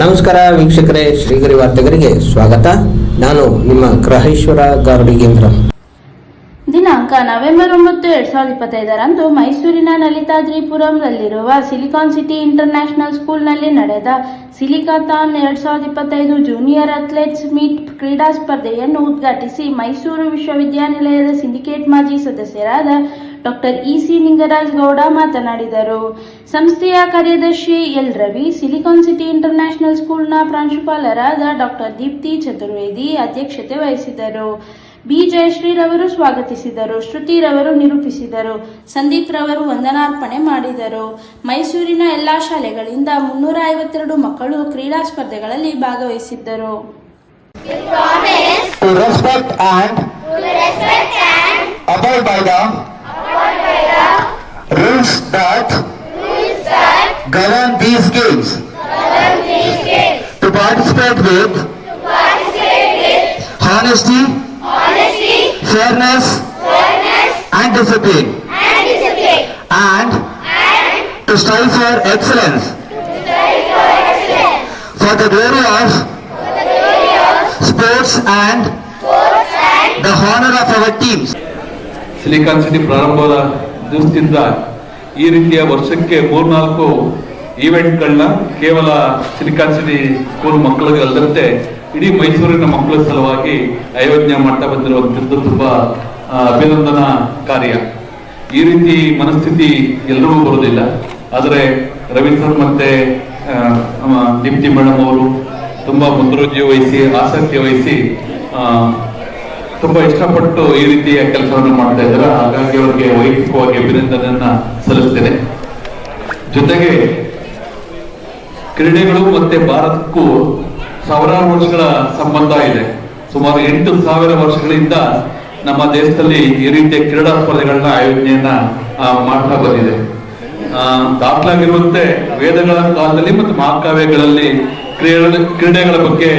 ನಮಸ್ಕಾರ ವೀಕ್ಷಕರೇ, ಶ್ರೀಗರಿ ವಾರ್ತೆಗರಿಗೆ ಸ್ವಾಗತ. ನಾನು ನಿಮ್ಮ ಗ್ರಹೇಶ್ವರ ಗಾರುಡಿಗೇಂದ್ರ ದಿನಾಂಕ ನವೆಂಬರ್ ಒಂಬತ್ತು, ಎರಡ್ ಸಾವಿರದ ಇಪ್ಪತ್ತೈದರಂದು ಮೈಸೂರಿನ ಲಲಿತಾದ್ರಿಪುರಂನಲ್ಲಿರುವ ಸಿಲಿಕಾನ್ ಸಿಟಿ ಇಂಟರ್ನ್ಯಾಷನಲ್ ಸ್ಕೂಲ್ನಲ್ಲಿ ನಡೆದ ಸಿಲಿಕಾಥಾನ್ ಎರಡ್ ಸಾವಿರದ ಇಪ್ಪತ್ತೈದು ಜೂನಿಯರ್ ಅಥ್ಲೆಟ್ಸ್ ಮೀಟ್ ಕ್ರೀಡಾ ಸ್ಪರ್ಧೆಯನ್ನು ಉದ್ಘಾಟಿಸಿ ಮೈಸೂರು ವಿಶ್ವವಿದ್ಯಾನಿಲಯದ ಸಿಂಡಿಕೇಟ್ ಮಾಜಿ ಸದಸ್ಯರಾದ ಡಾಕ್ಟರ್ ಇಸಿ ನಿಂಗರಾಜ್ ಗೌಡ ಮಾತನಾಡಿದರು. ಸಂಸ್ಥೆಯ ಕಾರ್ಯದರ್ಶಿ L. Ravi silicon city international ಸ್ಕೂಲ್ನ ಪ್ರಾಂಶುಪಾಲರಾದ ಡಾಕ್ಟರ್ ದೀಪ್ತಿ ಚತುರ್ವೇದಿ ಅಧ್ಯಕ್ಷತೆ ವಹಿಸಿದರು. ಬಿ. ಜಯಶ್ರೀರವರು ಸ್ವಾಗತಿಸಿದರು. ಶ್ರುತಿರವರು ನಿರೂಪಿಸಿದರು. ಸಂದೀಪ್ ರವರು ವಂದನಾರ್ಪಣೆ ಮಾಡಿದರು. ಮೈಸೂರಿನ ಎಲ್ಲಾ ಶಾಲೆಗಳಿಂದ ಮುನ್ನೂರ ಐವತ್ತೆರಡು ಮಕ್ಕಳು ಕ್ರೀಡಾ ಸ್ಪರ್ಧೆಗಳಲ್ಲಿ ಭಾಗವಹಿಸಿದ್ದರು. To respect and abide by the rules that govern these games to participate with honesty fairness and discipline and to strive for excellence for the glory of sports and the honor of our teams. Silicon city ಪ್ರಾರಂಭದ ದಿವಸದಿಂದ ಈ ರೀತಿಯ ವರ್ಷಕ್ಕೆ ಮೂರ್ನಾಲ್ಕು ಈವೆಂಟ್ಗಳನ್ನ ಕೇವಲ silicon city school ಮಕ್ಕಳಿಗೆ ಅಲ್ಲದಂತೆ ಇಡೀ ಮೈಸೂರಿನ ಮಕ್ಕಳ ಸಲುವಾಗಿ ಆಯೋಜನೆ ಮಾಡ್ತಾ ಬಂದಿರುವಂತದ್ದು ತುಂಬಾ ಅಭಿನಂದನಾ ಕಾರ್ಯ ಈ ರೀತಿ ಮನಸ್ಥಿತಿ ಎಲ್ರಿಗೂ ಬರೋದಿಲ್ಲ ಆದರೆ ರವಿ ಸರ್ ಮತ್ತೆ ದೀಪ್ತಿ ಮೇಡಮ್ ಅವರು ತುಂಬಾ ಮುತುವರ್ಜಿ ವಹಿಸಿ, ಆಸಕ್ತಿ ವಹಿಸಿ ತುಂಬಾ ಇಷ್ಟಪಟ್ಟು ಈ ರೀತಿಯ ಕೆಲಸವನ್ನು ಮಾಡ್ತಾ ಇದ್ದಾರೆ. ಹಾಗಾಗಿ ಅವರಿಗೆ ವೈಯಕ್ತಿಕವಾಗಿ ಅಭಿನಂದನೆಯನ್ನ ಸಲ್ಲಿಸ್ತೇನೆ. ಜೊತೆಗೆ ಕ್ರೀಡೆಗಳು ಮತ್ತೆ ಭಾರತಕ್ಕೂ ಸಾವಿರಾರು ವರ್ಷಗಳ ಸಂಬಂಧ ಇದೆ. ಸುಮಾರು ಎಂಟು ಸಾವಿರ ವರ್ಷಗಳಿಂದ ನಮ್ಮ ದೇಶದಲ್ಲಿ ಈ ರೀತಿಯ ಕ್ರೀಡಾ ಸ್ಪರ್ಧೆಗಳನ್ನ ಆಯೋಜನೆಯನ್ನ ಮಾಡ್ತಾ ಬಂದಿದೆ. ದಾಖಲಾಗಿರುವಂತೆ ವೇದಗಳ ಕಾಲದಲ್ಲಿ ಮತ್ತು ಮಹಾಕಾವ್ಯಗಳಲ್ಲಿ ಕ್ರೀಡೆ ಕ್ರೀಡೆಗಳ ಬಗ್ಗೆ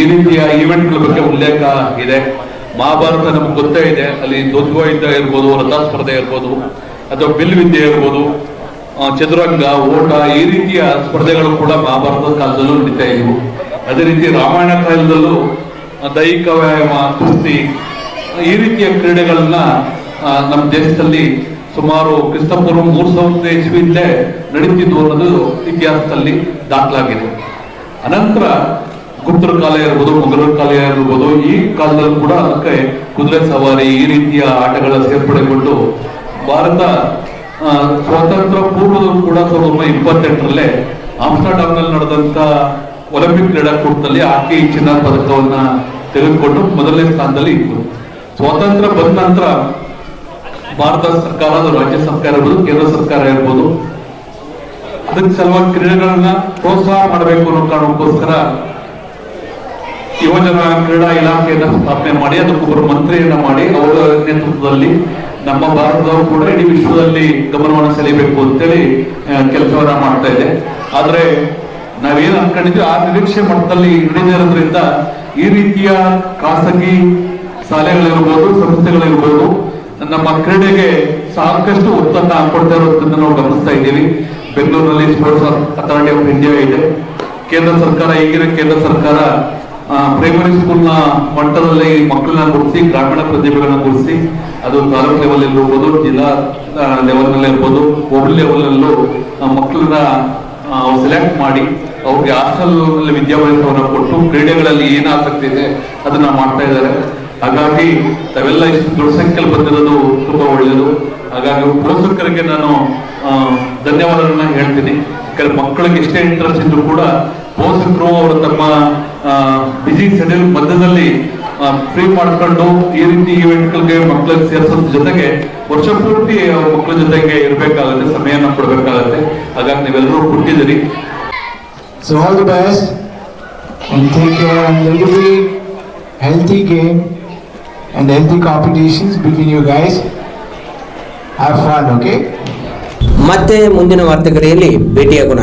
ಈ ರೀತಿಯ ಈವೆಂಟ್ಗಳ ಬಗ್ಗೆ ಉಲ್ಲೇಖ ಇದೆ. ಮಹಾಭಾರತ ನಮ್ಗೆ ಗೊತ್ತೇ ಇದೆ. ಅಲ್ಲಿ ಧ್ವಜ ಯುದ್ಧ ಇರ್ಬೋದು ರಥ ಸ್ಪರ್ಧೆ ಇರ್ಬೋದು, ಅಥವಾ ಬಿಲ್ ವಿದ್ಯೆ ಇರ್ಬೋದು ಚದುರಂಗ, ಓಟ, ಈ ರೀತಿಯ ಸ್ಪರ್ಧೆಗಳು ಕೂಡ ಮಹಾಭಾರತದ ಕಾಲದಲ್ಲೂ ನಡೀತಾ ಇದ್ವು. ಅದೇ ರೀತಿ ರಾಮಾಯಣ ಕಾಲದಲ್ಲೂ ದೈಹಿಕ ವ್ಯಾಯಾಮ, ಕುಸ್ತಿ, ಈ ರೀತಿಯ ಕ್ರೀಡೆಗಳನ್ನ ನಮ್ಮ ದೇಶದಲ್ಲಿ ಸುಮಾರು ಕ್ರಿಸ್ತಪೂರ್ವ ಮೂರು ಸಾವಿರದ ಇಸ್ವಿಯಿಂದಲೇ ನಡೀತಿದ್ವು ಅನ್ನೋದು ಇತಿಹಾಸದಲ್ಲಿ ದಾಖಲಾಗಿದೆ. ಅನಂತರ ಗುಪ್ತರ ಕಾಲ ಇರ್ಬೋದು ಮೊಘಲರ ಕಾಲ ಇರ್ಬೋದು ಈ ಕಾಲದಲ್ಲೂ ಕೂಡ ಅದಕ್ಕೆ ಕುದುರೆ ಸವಾರಿ ಈ ರೀತಿಯ ಆಟಗಳ ಸೇರ್ಪಡೆಗೊಂಡು ಭಾರತ ಸ್ವಾತಂತ್ರ್ಯ ಪೂರ್ವದಲ್ಲೂ ಕೂಡ ಸಾವಿರದ ಒಂಬೈನೂರ ಇಪ್ಪತ್ತೆಂಟರಲ್ಲೇ ಆಮ್ಸ್ಟರ್ಡಾಮ್ನಲ್ಲಿ ನಡೆದಂತ ಒಲಿಂಪಿಕ್ ಕ್ರೀಡಾಕೂಟದಲ್ಲಿ ಹಾಕಿ ಚಿನ್ನ ಪದಕವನ್ನ ತೆಗೆದುಕೊಂಡು ಮೊದಲನೇ ಸ್ಥಾನದಲ್ಲಿ ಇತ್ತು. ಸ್ವಾತಂತ್ರ್ಯ ಬಂದ ನಂತರ ಭಾರತ ಸರ್ಕಾರ ರಾಜ್ಯ ಸರ್ಕಾರ ಇರ್ಬೋದು, ಕೇಂದ್ರ ಸರ್ಕಾರ ಇರ್ಬೋದು, ಅದಕ್ಕೆ ಸಲುವಾಗಿ ಕ್ರೀಡೆಗಳನ್ನ ಪ್ರೋತ್ಸಾಹ ಮಾಡಬೇಕು ಅನ್ನೋ ಕಾರಣಕ್ಕೋಸ್ಕರ ಯುವಜನ ಕ್ರೀಡಾ ಇಲಾಖೆಯನ್ನ ಸ್ಥಾಪನೆ ಮಾಡಿ ಅದಕ್ಕೊಬ್ಬರು ಮಂತ್ರಿಯನ್ನ ಮಾಡಿ, ಅವರ ನೇತೃತ್ವದಲ್ಲಿ ನಮ್ಮ ಭಾರತದವರು ಕೂಡ ಇಡೀ ವಿಶ್ವದಲ್ಲಿ ಗಮನವನ್ನು ಸೆಳೆಯಬೇಕು ಅಂತೇಳಿ ಕೆಲಸವನ್ನ ಮಾಡ್ತಾ ಇದೆ. ಆದ್ರೆ ನಾವೇನು ಅನ್ಕೊಂಡಿದ್ವಿ, ಆ ನಿರೀಕ್ಷೆ ಮಟ್ಟದಲ್ಲಿ ಹಿಡಿದಿರೋದ್ರಿಂದ ಈ ರೀತಿಯ ಖಾಸಗಿ ಶಾಲೆಗಳಿರ್ಬೋದು, ಸಂಸ್ಥೆಗಳಿರ್ಬೋದು, ನಮ್ಮ ಕ್ರೀಡೆಗೆ ಸಾಕಷ್ಟು ಒತ್ತನ್ನ ಹಾಕೊಡ್ತಾ ಇರೋದನ್ನ ನಾವು ಗಮನಿಸ್ತಾ ಇದ್ದೀವಿ. ಬೆಂಗಳೂರಿನಲ್ಲಿ ಸ್ಪೋರ್ಟ್ಸ್ ಅಥಾರಿಟಿ ಆಫ್ ಇಂಡಿಯಾ ಇದೆ. ಕೇಂದ್ರ ಸರ್ಕಾರ, ಈಗಿನ ಕೇಂದ್ರ ಸರ್ಕಾರ ಪ್ರೈಮರಿ ಸ್ಕೂಲ್ನ ಮಟ್ಟದಲ್ಲಿ ಮಕ್ಕಳನ್ನ ಗುರುತಿಸಿ, ಗ್ರಾಮೀಣ ಪ್ರತಿಭೆಗಳನ್ನ ಗುರುತಿಸಿ, ಅದು ತಾಲೂಕ್ ಲೆವೆಲ್ ಇರ್ಬೋದು, ಜಿಲ್ಲಾ ಲೆವೆಲ್ನಲ್ಲಿ ಇರ್ಬೋದು ಹೋಬಳಿ ಲೆವೆಲ್ ನಲ್ಲೂ ಮಕ್ಕಳನ್ನ ಸೆಲೆಕ್ಟ್ ಮಾಡಿ, ಅವ್ರಿಗೆ ಹಾಸ್ಟೆಲ್ ವಿದ್ಯಾಭ್ಯಾಸವನ್ನು ಕೊಟ್ಟು, ಕ್ರೀಡೆಗಳಲ್ಲಿ ಏನ್ ಆಸಕ್ತಿ ಇದೆ ಅದನ್ನ ಮಾಡ್ತಾ ಇದ್ದಾರೆ. ಹಾಗಾಗಿ ತಾವೆಲ್ಲ ಇಷ್ಟು ದೊಡ್ಡ ಸಂಖ್ಯೆಯಲ್ಲಿ ಬಂದಿರೋದು ತುಂಬಾ ಒಳ್ಳೆಯದು ಹಾಗಾಗಿ ಪೋಷಕರಿಗೆ ನಾನು ಧನ್ಯವಾದಗಳನ್ನ ಹೇಳ್ತೀನಿ. ಯಾಕಂದ್ರೆ ಮಕ್ಕಳಿಗೆ ಎಷ್ಟೇ ಇಂಟ್ರೆಸ್ಟ್ ಇದ್ರು ಕೂಡ ಪೋಷಕರು ಅವರು ತಮ್ಮ ಬಿಸಿ ಶೆಡ್ಯೂಲ್ ಮಧ್ಯದಲ್ಲಿ ಫ್ರೀ ಮಾಡ್ಕೊಂಡು ಈ ರೀತಿ ಇವೆಂಟ್ಗಳಿಗೆ ಮಕ್ಕಳಿಗೆ ಸೇರಿಸೋದ್ರ ಜೊತೆಗೆ ವರ್ಷ ಪೂರ್ತಿ ಅವ್ರ ಮಕ್ಕಳ ಜೊತೆಗೆ ಇರಬೇಕಾಗುತ್ತೆ ಸಮಯನ ಕೊಡ್ಬೇಕಾಗತ್ತೆ ಹಾಗಾಗಿ ನೀವೆಲ್ಲರೂ ಕೊಟ್ಟಿದ್ದೀರಿ so all the best and take care and there will be healthy game and healthy competitions between you guys. Have fun, okay? ಮತ್ತೆ ಮುಂದಿನ ವಾರ್ತೆಗರಿಯಲ್ಲಿ ಭೇಟಿಯಾಗೋಣ